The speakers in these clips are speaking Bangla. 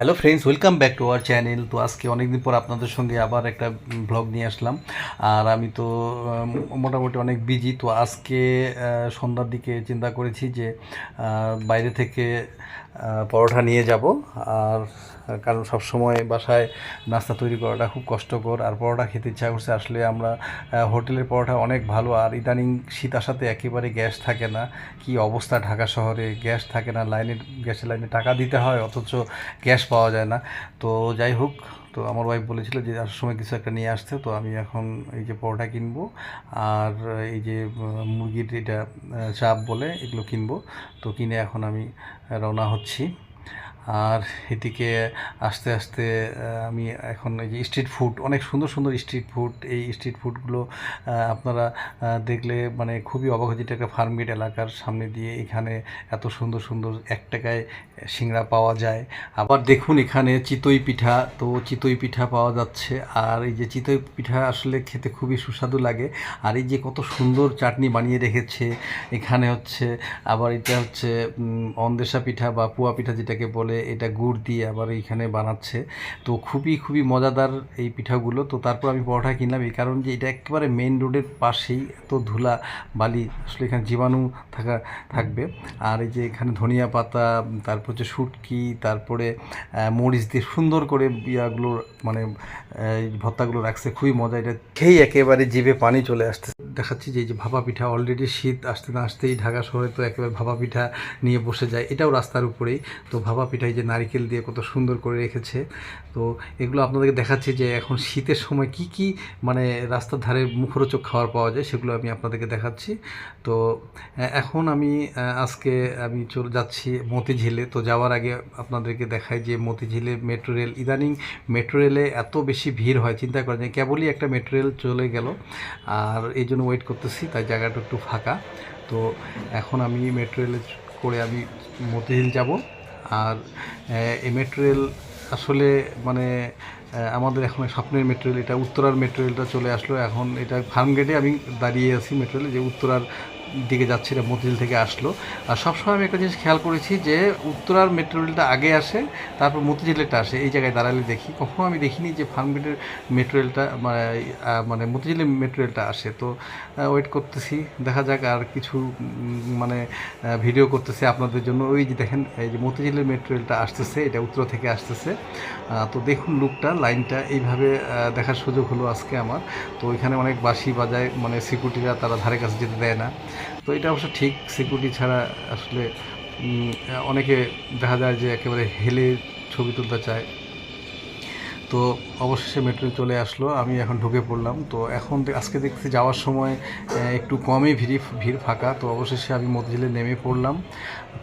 Hello friends welcome back to our channel তো আজকে অনেকদিন পর আপনাদের সঙ্গে আবার একটা ব্লগ নিয়ে আসলাম। আর আমি তো মোটামুটি অনেক বিজি তো আজকে সন্ধ্যার দিকে চিন্তা করেছি যে বাইরে থেকে পরোটা নিয়ে যাব। আর কারণ সব সময় বাসায় নাস্তা তৈরি করাটা খুব কষ্টকর আর পরোটা খেতে ইচ্ছা করছে। আসলে আমরা হোটেলের পরোটা অনেক ভালো আর ইদানিং শীত আসাতে একেবারে গ্যাস থাকে না। কি অবস্থা ঢাকা শহরে? গ্যাস থাকে না লাইনের গ্যাসের লাইনে টাকা দিতে হয়, অথচ গ্যাস পাওয়া যায় না। তো যাই হোক, তো আমার ওয়াইফ বলেছিল যে আসার সময় কিছু একটা নিয়ে আসতে। তো আমি এখন এই যে পরোটা কিনবো আর এই যে মুরগির এটা চাপ বলে এগুলো কিনবো। তো কিনে এখন আমি রওনা হচ্ছি। আর এদিকে আস্তে আস্তে আমি এখন এই যে স্ট্রিট ফুড অনেক সুন্দর সুন্দর স্ট্রিট ফুড এই স্ট্রিট ফুডগুলো আপনারা দেখলে মানে খুবই অবাক এটা একটা ফার্মগেট এলাকার সামনে দিয়ে এখানে এত সুন্দর সুন্দর এক টাকায় সিংড়া পাওয়া যায়। আবার দেখুন এখানে চিতই পিঠা, তো চিতই পিঠা পাওয়া যাচ্ছে। আর এই যে চিতই পিঠা আসলে খেতে খুবই সুস্বাদু লাগে। আর এই যে কত সুন্দর চাটনি বানিয়ে রেখেছে, এখানে হচ্ছে, আবার এটা হচ্ছে অন্দেশা পিঠা বা পুয়া পিঠা যেটাকে বলে এটা গুড় দিয়ে আবার এইখানে বানাচ্ছে। তো খুবই খুবই মজাদার এই পিঠাগুলো। তো তারপর আমি পরোটা কিনলাম এই কারণ যে এটা একেবারে মেন রোডের পাশেই এত ধুলা বালি আসলে এখানে জীবাণু থাকা, থাকবে। আর এই যে এখানে ধনিয়া পাতা, তারপর হচ্ছে শুটকি, তারপরে মরিচ দিয়ে সুন্দর করে ইয়াগুলো মানে ভর্তাগুলো রাখছে। খুবই মজা। এটা খেয়ে একেবারে জিভে পানি চলে আসছে দেখাচ্ছি যে এই যে ভাপা পিঠা অলরেডি শীত, আসতে না আসতেই ঢাকা শহরে তো একেবারে ভাপা পিঠা নিয়ে বসে যায়। এটাও রাস্তার উপরেই। তো ভাপা পিঠায় যে নারকেল দিয়ে কত সুন্দর করে রেখেছে। তো এগুলো আপনাদেরকে দেখাচ্ছি যে এখন শীতের সময় কি কি মানে রাস্তার ধারে মুখরোচক খাবার পাওয়া যায়, সেগুলো আমি আপনাদেরকে দেখাচ্ছি। তো এখন আমি আজকে আমি চলে, যাচ্ছি মতিঝিলে। তো যাওয়ার আগে আপনাদেরকে দেখাই যে মতিঝিলে মেট্রো রেল, ইদানিং মেট্রো রেলে এত বেশি ভিড় হয়, চিন্তা করেন যে কেবলই একটা মেট্রো রেল চলে গেল। আর এই জন্য ওয়েট করতেছি, তাই জায়গাটা একটু ফাঁকা। তো এখন আমি মেট্রো রেলে করে আমি মতিঝিল যাব। আর এই মেট্রো রেল আসলে মানে আমাদের এখন স্বপ্নের মেট্রো রেল এটা উত্তরার মেট্রো রেলটা চলে আসলো। এখন এটা ফার্ম গেটে আমি দাঁড়িয়ে আছি মেট্রো রেলে যে উত্তরার দিকে যাচ্ছি, এটা মতিঝিল থেকে আসলো। আর সবসময় আমি একটা জিনিস খেয়াল করেছি যে উত্তরার মেট্রো রেলটা আগে আসে, তারপর মতিঝিলেরটা আসে। এই জায়গায় দাঁড়ালে দেখি, কখনো আমি দেখিনি যে ফার্মগেটের মেট্রো রেলটা মানে মানে মতিঝিলের মেট্রো রেলটা আসে। তো ওয়েট করতেছি, দেখা যাক আর কিছু মানে ভিডিও করতেছি আপনাদের জন্য। ওই যে দেখেন, এই যে মতিঝিলের মেট্রো রেলটা আসতেছে, এটা উত্তর থেকে আসতেছে। তো দেখুন লুকটা লাইনটা এইভাবে দেখার সুযোগ হলো আজকে আমার। তো এখানে অনেক বাঁশি বাজায় মানে সিকিউরিটিরা তারা ধারে কাছে যেতে দেয় না। তো এটা অবশ্য ঠিক সিকিউরিটি ছাড়া আসলে অনেকে দেখা যায় যে একেবারে হেলে ছবি তুলতে চায়। তো অবশেষে মেট্রো চলে আসলো, আমি এখন ঢুকে পড়লাম। তো এখন আজকে দেখছি যাওয়ার সময় একটু কমই ভিড় ভিড় ফাঁকা। তো অবশেষে আমি মতিঝিলে নেমে পড়লাম।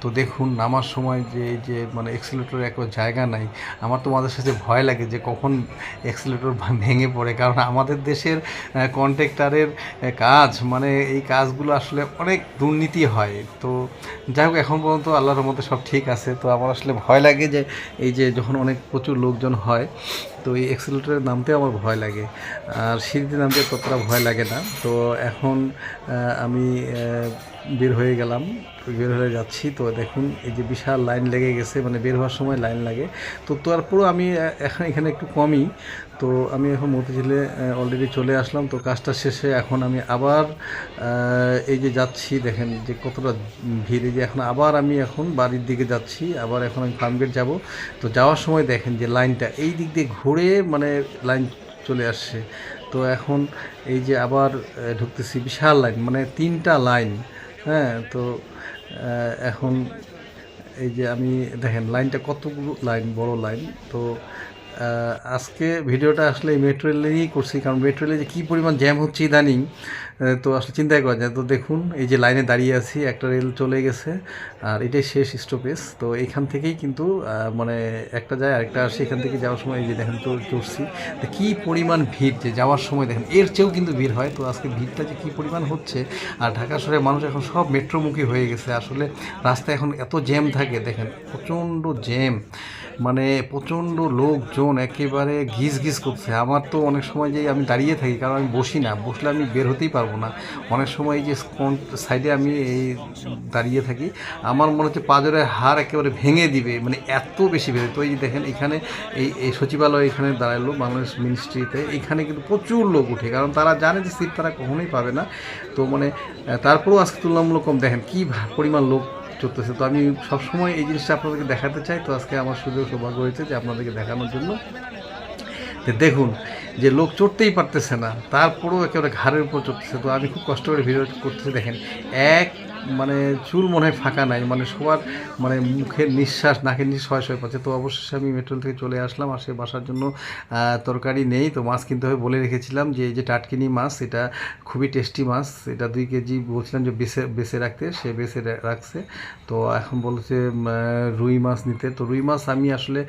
তো দেখুন, নামার সময় যে যে মানে এক্সিলেটর একবার জায়গা নাই। আমার তো মাঝে সাথে ভয় লাগে যে, কখন এক্সিলেটর ভেঙে পড়ে। কারণ আমাদের দেশের কন্ট্রাক্টারের কাজ মানে এই কাজগুলো আসলে অনেক দুর্নীতি হয়। তো যাই হোক, এখন পর্যন্ত আল্লাহর মধ্যে সব ঠিক আছে। তো আমার আসলে ভয় লাগে যে, এই যে, যখন অনেক প্রচুর লোকজন হয় তো এই এক্সিলেটরে নামতে আমার ভয় লাগে। আর সিঁড়িতে নামতে ততটা ভয় লাগে না। তো এখন আমি বের হয়ে গেলাম, বের হয়ে যাচ্ছি। তো দেখুন, এই যে বিশাল লাইন লেগে গেছে মানে বের হওয়ার সময় লাইন লাগে। তো তারপরও আমি এখন এখানে একটু কমই। তো আমি এখন মতিঝিলে অলরেডি চলে আসলাম। তো কাজটা শেষে এখন আমি আবার এই যে যাচ্ছি, দেখেন যে কতটা ভিড়। যে এখন আবার আমি এখন বাড়ির দিকে যাচ্ছি, আবার এখন আমি ফার্মগেট যাব। তো যাওয়ার সময় দেখেন যে লাইনটা, এই দিক দিয়ে ঘুরে মানে লাইন চলে আসছে। তো এখন এই যে আবার ঢুকতেছি বিশাল লাইন মানে তিনটা লাইন। হ্যাঁ তো এখন এই যে আমি দেখেন লাইনটা কতগুলো লাইন বড় লাইন তো আজকে ভিডিওটা আসলে মেট্রো রেলেই করছি, কারণ মেট্রো রেলে যে কী পরিমাণ জ্যাম হচ্ছে ইদানিং তো আসলে চিন্তাই করা যায় তো দেখুন, এই যে লাইনে দাঁড়িয়ে আছি, একটা রেল চলে গেছে, আর এটাই শেষ স্টপেজ তো এখান থেকেই কিন্তু মানে একটা যায়, আরেকটা আসে, এখান থেকে যাওয়ার সময় এই যে দেখেন তো চড়ছি তো কী পরিমাণ ভিড় যে যাওয়ার সময় দেখেন, এর চেয়েও কিন্তু ভিড় হয়। তো আজকে ভিড়টা যে কী পরিমাণ হচ্ছে, আর ঢাকা শহরের মানুষ এখন সব মেট্রোমুখী হয়ে গেছে। আসলে রাস্তায় এখন এত জ্যাম থাকে, দেখেন, প্রচণ্ড জ্যাম মানে প্রচণ্ড লোকজন একেবারে ঘিস ঘিস করছে। আমার তো অনেক সময় যে আমি দাঁড়িয়ে থাকি, কারণ আমি বসি না, বসলে আমি বের হতেই পারব না। অনেক সময় যে সাইডে আমি এই দাঁড়িয়ে থাকি, আমার মনে হচ্ছে পাজরের হার একেবারে ভেঙে দিবে মানে এত বেশি বেড়ে তো এই যে দেখেন, এখানে এই এই সচিবালয় এখানে দাঁড়াল বাংলাদেশ মিনিস্ট্রিতে এখানে কিন্তু প্রচুর লোক উঠে কারণ তারা জানে যে সিট তারা কখনোই পাবে না। তো মানে তারপরেও আজকে তুলনামূলক কম। দেখেন কী পরিমাণ লোক চলতেছে। তো আমি সবসময় এই জিনিসটা আপনাদেরকে দেখাতে চাই। তো আজকে আমার সুযোগ সৌভাগ্য হয়েছে যে আপনাদেরকে দেখানোর জন্য। দেখুন, যে লোক চড়তেই পারতেছে না, তারপরেও একেবারে ঘাড়ের উপর চড়তেছে। তো আমি খুব কষ্ট করে ভিডিও করতেছি। দেখেন, এক মানে চুল মনে হয় ফাঁকা নাই মানে সবার মানে মুখের নিঃশ্বাস, নাকের নিঃশ্বাস হয় পাচ্ছে তো অবশেষে আমি মেট্রোল থেকে চলে আসলাম, আর সে বাসার জন্য তরকারি নেই। তো মাছ কিনতে হবে বলে রেখেছিলাম যে, এই যে টাটকিনি মাছ, এটা খুবই টেস্টি মাছ। এটা দুই কেজি বলছিলাম যে, বেছে বেছে রাখতে, সে বেছে রাখছে। তো এখন বলছে রুই মাছ নিতে। তো রুই মাছ আমি আসলে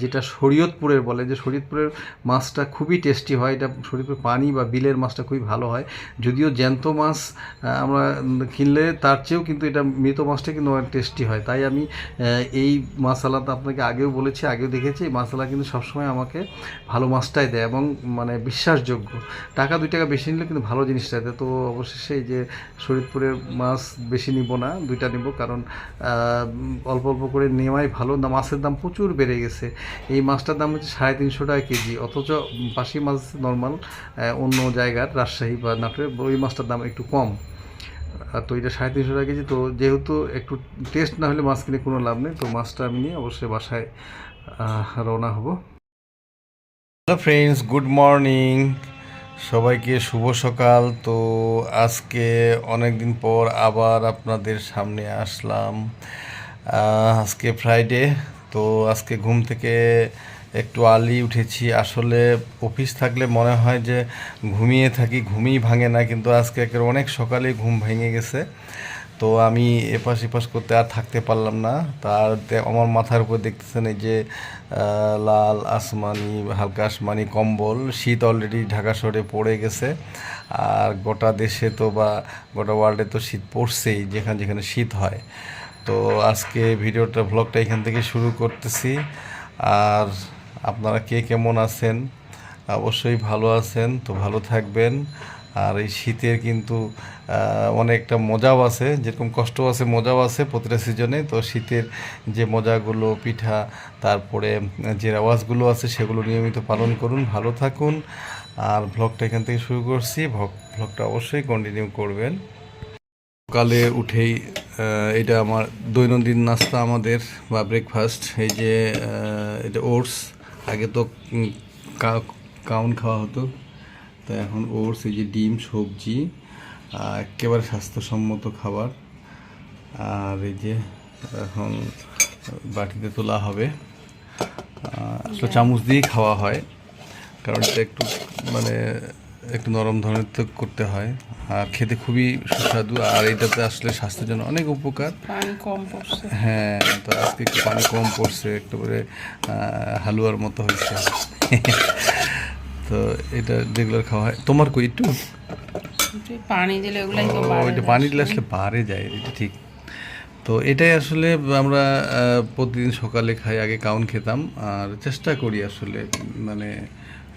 যেটা শরীয়তপুরের বলে, যে শরীয়তপুরের মাছটা খুবই টেস্টি হয়। এটা শরীয়তপুর পানি বা বিলের মাছটা খুবই ভালো হয়। যদিও জ্যান্ত মাছ আমরা কিনলে তার চেয়েও কিন্তু এটা মৃত মাছটা কিন্তু অনেক টেস্টি হয়। তাই আমি এই মশলাটা আপনাকে আগেও বলেছি, আগেও দেখেছি, এই মশলা কিন্তু সবসময় আমাকে ভালো মাছটাই দেয় এবং মানে বিশ্বাসযোগ্য। টাকা দুই টাকা বেশি নিলে কিন্তু ভালো জিনিসটা দেয়। তো অবশেষে এই যে শরীরপুরের মাছ বেশি নিব না, দুইটা নিব কারণ অল্প অল্প করে নেওয়াই ভালো। না, মাছের দাম প্রচুর বেড়ে গেছে। এই মাছটার দাম হচ্ছে সাড়ে তিনশো টাকা কেজি। অথচ পাশি মাছ নর্মাল অন্য জায়গার রাজশাহী বা নাটোরে ওই মাছটার দাম একটু কম। তো এটা সাড়ে তিনশো টাকা কেজি, তো যেহেতু একটু টেস্ট না হলে মাছ কিনে কোনো লাভ নেই, তো মাছটা আমি নিয়ে অবশ্যই বাসায় রওনা হব। হ্যালো ফ্রেন্ডস গুড মর্নিং সবাইকে শুভ সকাল। তো আজকে অনেক দিন পর আবার আপনাদের সামনে আসলাম। আজকে ফ্রাইডে তো আজকে ঘুম থেকে একটু আলি উঠেছি। আসলে অফিস থাকলে মনে হয় যে ঘুমিয়ে থাকি, ঘুমই ভাঙে না, কিন্তু আজকে একেবারে অনেক সকালে ঘুম ভেঙে গেছে। তো আমি এপাশ এপাশ করতে আর থাকতে পারলাম না। তার আমার মাথার উপর দেখতেছেন এই যে লাল আসমানি, হালকা আসমানি কম্বল। শীত অলরেডি ঢাকা শহরে পড়ে গেছে। আর গোটা দেশে তো বা গোটা ওয়ার্ল্ডে তো শীত পড়ছেই, যেখানে যেখানে শীত হয়। তো আজকে ভিডিওটা ভ্লগটা এখান থেকে শুরু করতেছি। আর আপনারা কে কেমন আছেন? অবশ্যই ভালো আছেন, তো ভালো থাকবেন। আর এই শীতের কিন্তু অনেকটা মজাও আছে, যেরকম কষ্ট আছে, মজাও আছে প্রতিটা সিজনে তো শীতের যে মজাগুলো, পিঠা, তারপরে যে রেওয়াজগুলো আছে, সেগুলো নিয়মিত পালন করুন, ভালো থাকুন। আর ভ্লগটা এখান থেকে শুরু করছি। ভ্লগ ভ্লগটা অবশ্যই কন্টিনিউ করবেন। সকালে উঠেই এটা আমার দৈনন্দিন নাস্তা আমাদের বা ব্রেকফাস্ট এই যে এটা ওটস আগে তো কা- কাউন খাওয়া হতো। তো এখন ওটস এই যে ডিম সবজি একেবারে স্বাস্থ্যসম্মত খাবার। আর এই যে এখন বাটিতে তোলা হবে। আসলে চামচ দিয়েই খাওয়া হয়। কারণ এটা একটু মানে একটু নরম ধরনের তো করতে হয়। আর খেতে খুবই সুস্বাদু। আর এটাতে আসলে স্বাস্থ্যের জন্য অনেক উপকার। পানি কম পড়ছে। হ্যাঁ তো আজকে একটু পানি কম পড়ছে। একটু করে হালুয়ার মতো হয়েছে। তো এটা রেগুলার খাওয়া হয়। তোমার কই একটু? দিলে তো। পানি দিলে আসলে। বাড়ে যায় এটা ঠিক। তো এটাই আসলে আমরা প্রতিদিন সকালে খাই আগে কাউন খেতাম। আর চেষ্টা করি আসলে মানে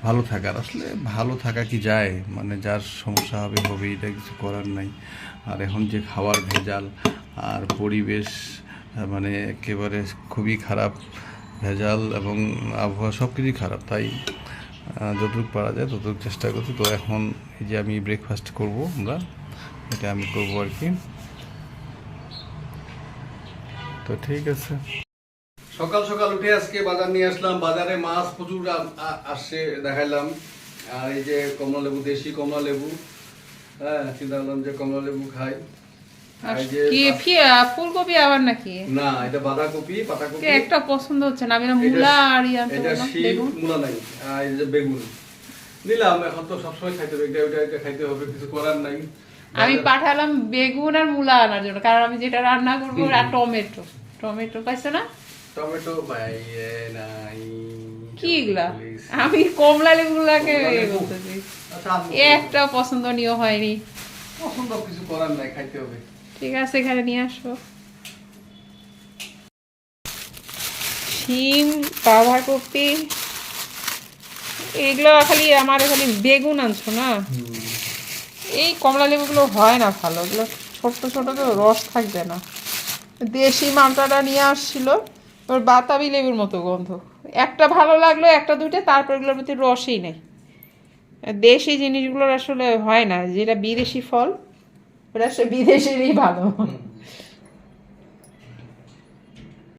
ভালো থাকার। আসলে ভালো থাকা কি যায়? মানে যার সমস্যা হবে হবে, এটা কিছু করার নাই। আর এখন যে খাওয়ার ভেজাল আর পরিবেশ মানে একেবারে খুবই খারাপ ভেজাল এবং আবহাওয়া সব কিছুই খারাপ। তাই যতটুকু পারা যায় ততটুকু চেষ্টা করছি। তো এখন এই যে আমি ব্রেকফাস্ট করব আমরা, এটা আমি করব আর কি। তো ঠিক আছে। সকাল সকাল উঠে আজকে বাজার নিয়ে আসলাম। বাজারে মাছ প্রচুর আসছে দেখাইলাম। আর এই যে কমলা লেবু দেশি কমলা লেবু। হ্যাঁ চিন্তা করলাম যে কমলা লেবু খাই। আর এই যে কি ফি- ফুলকপি আবার নাকি? না এটা বাঁধাকপি পাতাকপি একটা পছন্দ হচ্ছে না। আমি মূলা আর ইয়ে এটা বেগুন। মূলা নাই। আর যে বেগুন। নিলাম এখন তো সবসময় খাইতে হবে। এটা এটা খাইতে হবে কিছু করার নাই। আমি পাঠালাম বেগুন আর মূলা আনার জন্য কারণ আমি যেটা রান্না করব আর টমেটো। টমেটো পাইছো না? টমেটো পাইয়ে নাই। কি এগুলা? আমি কমলা লেবুগুলাকে? করতেছি আচ্ছা। একটা পছন্দনীয় হয়নি। পছন্দ কিছু করার নাই খাইতে হবে। ঠিক আছে এখানে নিয়ে আসব। শিম বাঁধাকপি এগুলো খালি আমার খালি বেগুন আনছো না? এই কমলা লেবুগুলো হয় না ভালো এগুলো ছোট্ট ছোট তো রস থাকবে না। দেশি মালটাটা নিয়ে আসছিল। ওর বাতাবি লেবুর মতো গন্ধ। একটা ভালো লাগল, একটা দুইটা, তারপর এগুলোর মধ্যে রসই নেই। দেশি জিনিসগুলোর আসলে হয় না, যেটা বিদেশি ফল, ওটা সে বিদেশিরই ভালো।